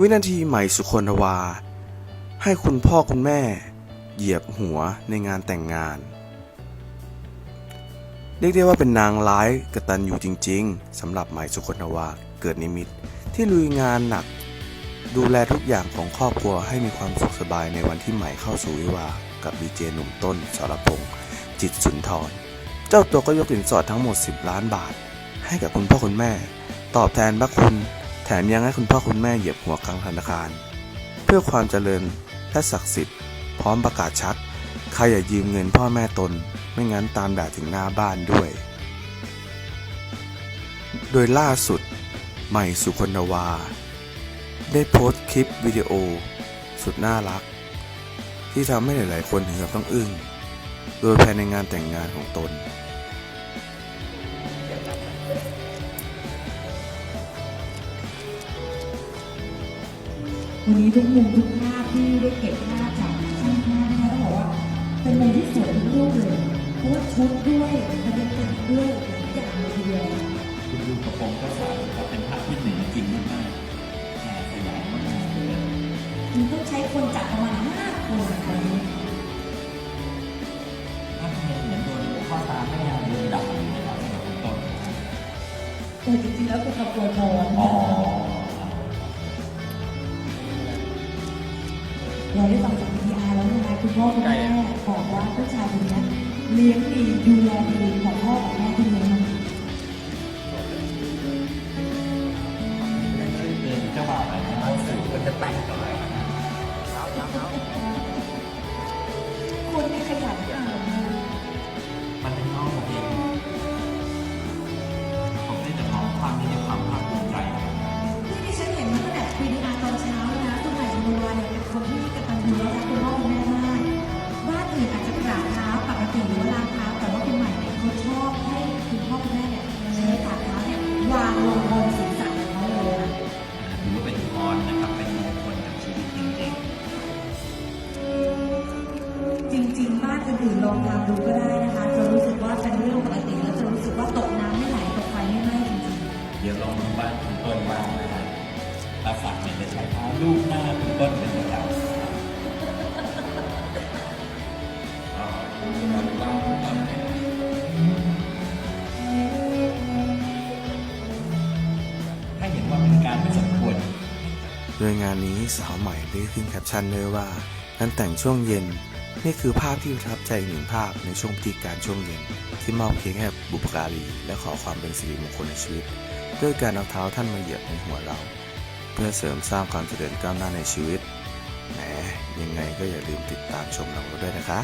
วินาทีใหม่สุคนวา ให้คุณพ่อคุณแม่ เหยียบหัวในงานแต่งงาน เรียกได้ว่าเป็นนางร้ายกระตัญญูจริงๆสำหรับใหม่สุคนวาเกิดนิมิตที่ลุยงานหนัก ดูแลทุกอย่างของครอบครัวให้มีความสุขสบายในวันที่ใหม่เข้าสู่วิวากับดีเจหนุ่มต้นสรพงษ์จิตสุนทร เจ้าตัวก็ยกสินสอดทั้งหมด 10 ล้านบาท ให้กับคุณพ่อคุณแม่ ตอบแทนพระคุณ แถมยังให้คุณพ่อคุณแม่เหยียบหัวกลางธนาคาร เพื่อความเจริญและศักดิ์สิทธิ์ พร้อมประกาศชัด ใครอย่ายืมเงินพ่อแม่ตน ไม่งั้นตามด่าถึงหน้าบ้านด้วย โดยล่าสุด ใหม่สุคนวา ได้โพสต์คลิปวิดีโอ สุดน่ารัก ที่ทำให้หลายๆ คนถึงกับต้องอึ้ง โดยภายในงานแต่งงานของตน วันนี้ทุกมุมทุกภาพที่ได้เก็บภาพจากช่างภาพนะคะต้องบอกว่าเป็นมุมที่สวยทุกรูปเลยเพราะว่าชุดด้วยบรรยากาศด้วยหลายอย่างเลยทีเดียวคุณดูกระโปรงเจ้าสาวครับเป็นภาพที่เหนือจริงมากๆแห่สยามมากเลยมันต้องใช้คนจัดประมาณห้าคนวันนี้ภาพเนี่ยเหมือนโดนข้อตาไม่ยาดูดับเลยนะครับดับคุณต้นแต่จริงๆแล้วเป็นขบวนโมนอ๋อ เราได้ฟังจากพี่อาร์แล้วนะคะคุณพ่อคุณแม่บอกว่าผู้ชายคนนี้เลี้ยงดีดูแลดีของพ่อของแม่ที่เลี้ยงมา บนศีรษะของเขาเลยนะถือว่าเป็นพรนะครับ เป็นมงคลกับชีวิตจริงจริง ๆ บ้านอื่นๆลองทำดูก็ได้นะคะ จะรู้สึกว่าเป็นเรื่องปกติแล้วจะรู้สึกว่าตกน้ำไม่ไหลตกไฟไม่ไหม้จริงๆ เดี๋ยวลองดูบ้านคุณต้นบ้างนะครับตาสักเนี่ยจะใช้เท้าลูบหน้าคุณต้นเป็นประจำ ดยงานนี้สาวใหม่ได้ขึ้นแคปชั่นด้วยว่าการแต่งช่วงเย็น นี่คือภาพที่ประทับใจหนึ่งภาพในช่วงพิธีการช่วงเย็น ที่มอบเค้กให้กับบุปการีและขอความเป็นสิริมงคลในชีวิต ด้วยการเอาเท้าท่านมาเหยียบในหัวเรา เพื่อเสริมสร้างความเจริญก้าวหน้าในชีวิตแหมยังไงก็อย่าลืมติดตามชมเราด้วยนะคะ